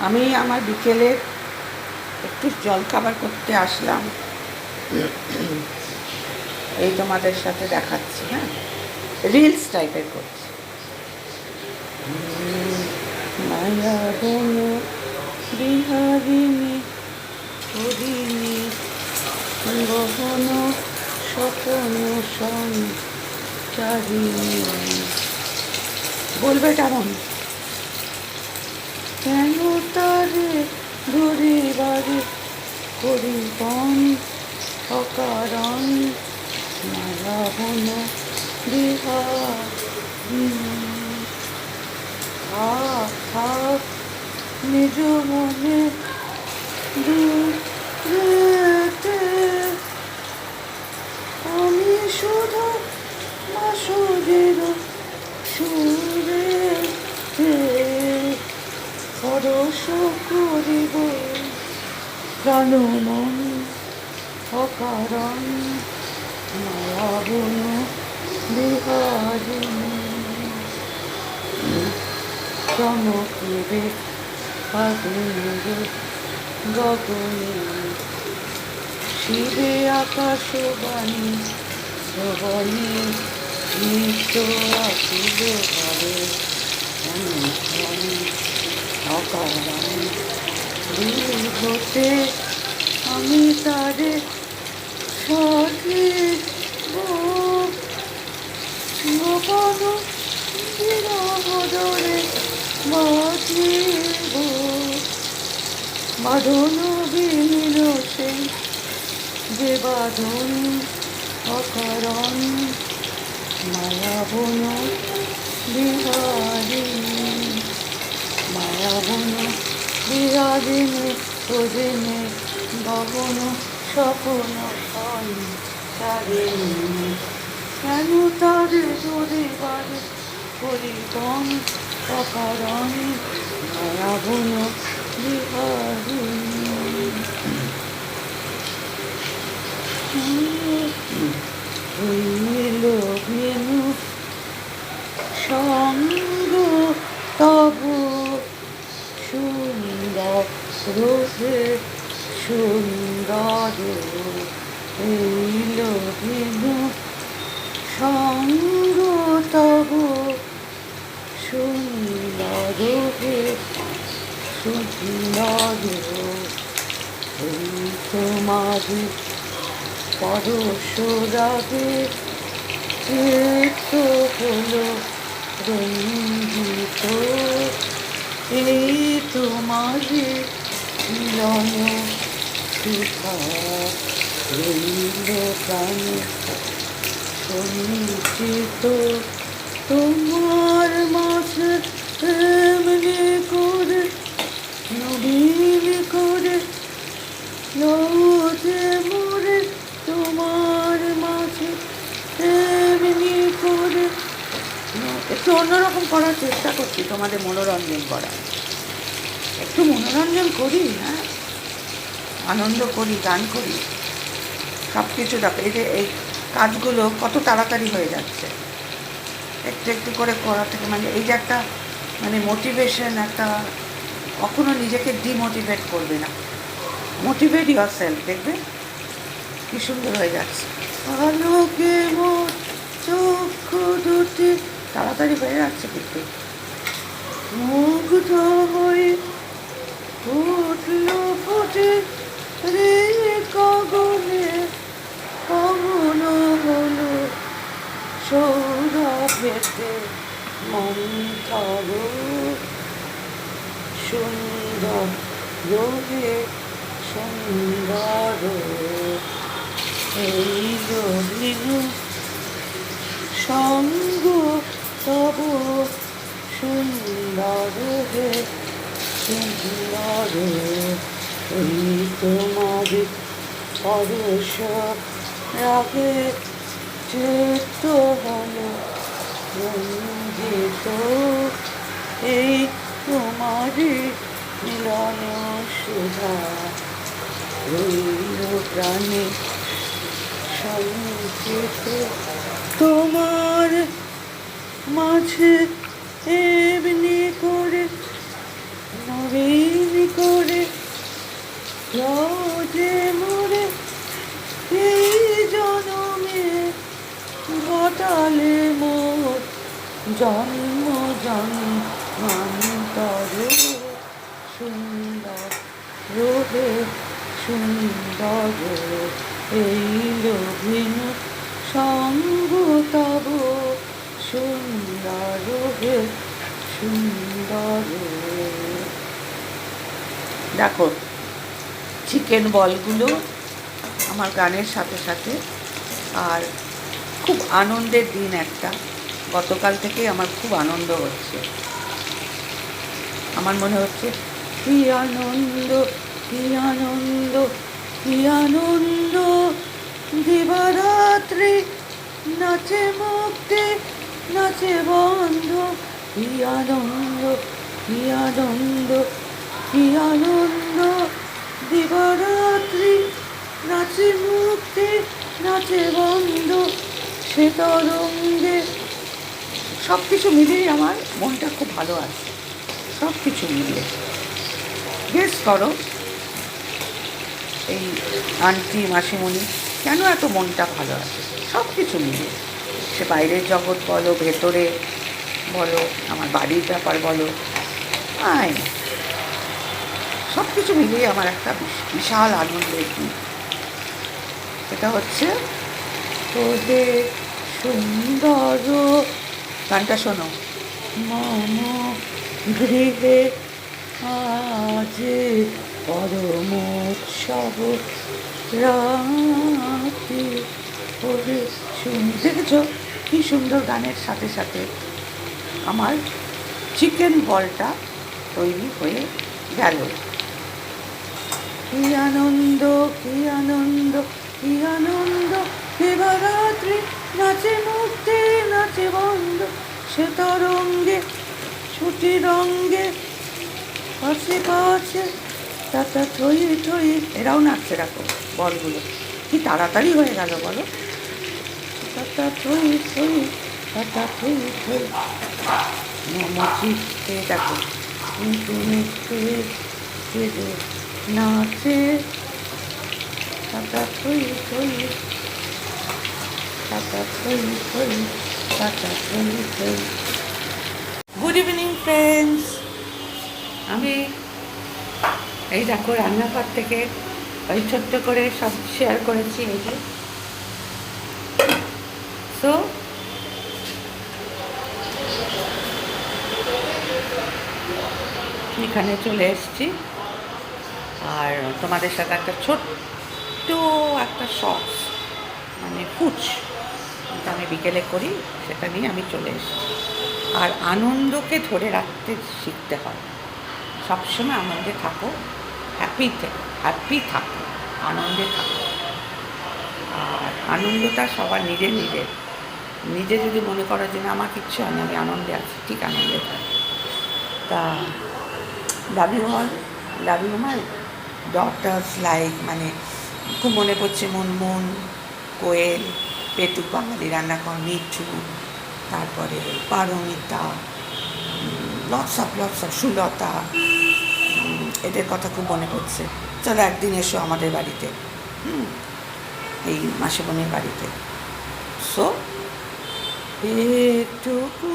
আমি আমার বিকেলে একটু জলখাবার করতে আসলাম। এই তোমাদের সাথে দেখাচ্ছি হ্যাঁ? রিলস টাইপের করছি। বলবে কেমন? কেন তারে ধরে বাড়ি করিবন অকারণ থাক থাক নিজ মনে আমি শুধু মাসুদের পরশ করিব। প্রাণ মন অকারণ মায়াবন চমকিবে শিবে আকাশবাণী শ্রবণে নিত্য আসিল দূর হতে আমি তারে সঠিক গোপন বিরহদরে বাঁধিব বাঁধন বিনিরসে যে বাঁধন অকারণ মায়াবন বিহারিণী মায়াবন বিহারিণী প্রজনে গগন স্বপন কেন তারে যদি বাড়ি পরিবন অকারণ মায়াবন বিহারিণী হইল বেনু সঙ্গ তব সুন্দর রূপে সুন্দর হইল বেনু সঙ্গ তব সুন্দর সুন্দর এই তোমারি পরশুরাগে চিত্ত হলো রঞ্জিত এই তোমারি মিলন সুখা রইল প্রাণে সঞ্চিত তোমার মাঝে এমনি করে, নবীন করে রোজে মোরে তোমার মাঝে এমনি করে। একটু অন্যরকম করার চেষ্টা করছি তোমাদের মনোরঞ্জন করার। একটু মনোরঞ্জন করি হ্যাঁ? আনন্দ করি, গান করি। সব কিছু দেখো, এই যে এই কাজগুলো কত তাড়াতাড়ি হয়ে যাচ্ছে। একটু একটু করে করা থেকে। মানে এই যে একটা মানে মোটিভেশন একটা কখনো নিজেকে ডিমোটিভেট করবে না। মোটিভেট ইউর সেলফ দেখবে? কি সুন্দর হয়ে যাচ্ছে। আলোকে চক্ষু দুটি, তাড়াতাড়ি হয়ে যাচ্ছে কিন্তু। মুগ্ধ হয়ে উঠল ফুটে রে কগনে কমন হলো সৌরভেতে মন্থর সুন্দর রোগে সুন্দর এই রবিনু সঙ্গ তব সুন্দর হে, সুন্দর এই তোমার পরশ রাগে চিত্ত হলো, রঞ্জিত, এই তোমারই মিলন সুধা, রইল প্রাণে সঞ্চিত তোমার মাঝে। এমনি করে নবীন করে রোজে মরে এই জনমে ঘটালে মোর জন্ম জন্মান্তরে সুন্দর রোহে সুন্দর, এই লোভিন সঙ্গ তবু সুন্দর হে, সুন্দর দেখো চিকেন বলগুলো আমার গানের সাথে সাথে আর খুব আনন্দের দিন একটা। গতকাল থেকে আমার খুব আনন্দ হচ্ছে। আমার মনে হচ্ছে, কি আনন্দ কি আনন্দ কি আনন্দ। দিবারাত্রি নাচে মুক্তি নাচে বন্ধ, কি আনন্দ কি আনন্দ কি আনন্দ। দিবারাত্রি নাচে মুক্তি নাচে বন্ধ, সে তরঙ্গে। সব কিছু মিলিয়ে আমার মনটা খুব ভালো আছে। সব কিছু মিলিয়ে। গেস করো। এই আন্টি, মাসিমণি, কেন এত মনটা ভালো আছে? সব কিছু মিলিয়ে। সে বাইরের জগৎ বলো, ভেতরে বলো, আমার বাড়ির ব্যাপার বলো, আয়। সব কিছু মিলিয়ে আমার একটা বিশাল আনন্দের দিন এটা হচ্ছে তোদের সুন্দর গানটা শোনো। মম গৃহে আজ পরম উৎসব। রাতি ওরে শুন দেখেছ কি সুন্দর গানের সাথে সাথে আমার চিকেন বলটা তৈরি হয়ে গেল। কি আনন্দ কি আনন্দ কি আনন্দ দিবারাত্রি নাচে মুক্তি নাচে বন্ধ সে তরঙ্গে, ছুটি রঙ্গে, পাশে পাশে, টাটা থই থই এরাও নাচছে রাখো বলগুলো। কি তাড়াতাড়ি হয়ে গেল বলো? থই থই টাটা থই থই নাচে টাটা থই থই থই থই গুড ইভিনিং ফ্রেন্ডস আমি এই দেখো রান্নাঘর থেকে ওই ছোট্ট করে সব শেয়ার করেছি, এই যে। সো এখানে চলে এসেছি। আর তোমাদের সাথে একটা ছোট্ট একটা শর্টস মানে কুচ যেটা আমি বিকেলে করি, সেটা নিয়ে আমি চলে এসেছি। আর আনন্দকে ধরে রাখতে শিখতে হয়। সবসময় আনন্দে থাকো হ্যাপি হ্যাপি থাকো, আনন্দে থাকো। আর আনন্দটা সবার নিজের নিজের। নিজে যদি মনে করো যে না, আমার কিচ্ছু হয় না, আমি আনন্দে আছি, ঠিক আনন্দে থাকো। তা love all love you my like মানে খুব মনে পড়ছে মুনমুন কোয়েল, পেটু, বাঙালি, রান্না রান্নাঘর মিঠু, তারপরে Paromita lots of lots of Sulata এদের কথা খুব মনে পড়ছে। চলো একদিন এসো আমাদের বাড়িতে। হুম, এই বোনের বাড়িতে। সো একটুকু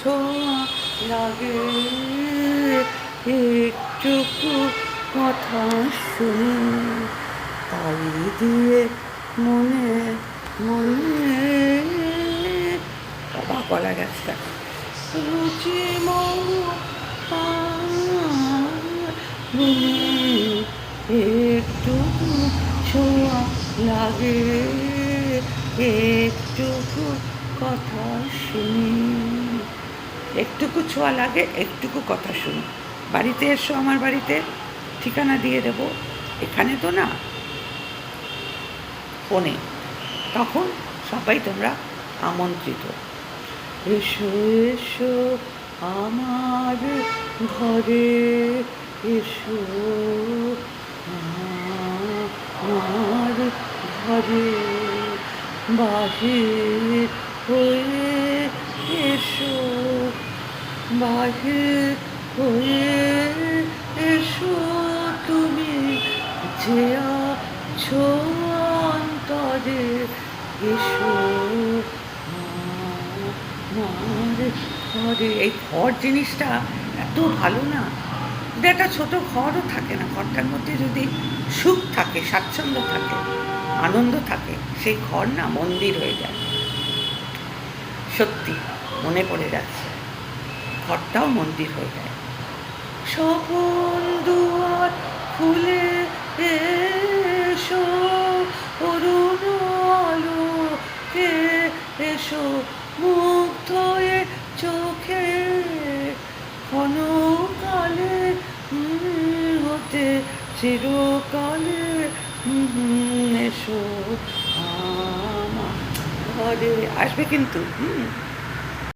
ছোঁয়া লাগে, একটুকু কথা শুনি, তাই দিয়ে মনে মনে বাবা গলা গেছে রুচি মনে একটুকু ছোঁয়া লাগে, একটুকু কথা শুনি। একটুকু ছোঁয়া লাগে, একটুকু কথা শুনি। বাড়িতে এসো আমার বাড়িতে, ঠিকানা দিয়ে দেবো। এখানে তো না, ফোনে। তখন সবাই তোমরা আমন্ত্রিত। এসো এসো আমার ঘরে, এসো আমার ঘরে। বাহির হয়ে এসো বাহির হয়ে এসো তুমি যে আছো অন্তরে, এসো ঘরে। এই ঘর জিনিসটা এত ভালো না। একটা ছোট ঘরও থাকে না। ঘরটার মধ্যে যদি সুখ থাকে, স্বাচ্ছন্দ্য থাকে, আনন্দ থাকে, সেই ঘর না মন্দির হয়ে যায়। সত্যি মনে পড়ে যাচ্ছে। ঘরটাও মন্দির হয়ে যায়। সকল দুয়ার খুলে এসো, অরুণ আলোকে এসো, মুগ্ধ এ চোখে ক্ষণকালে হতে চিরকালে এসো। আমার ঘরে আসবে কিন্তু, হুম।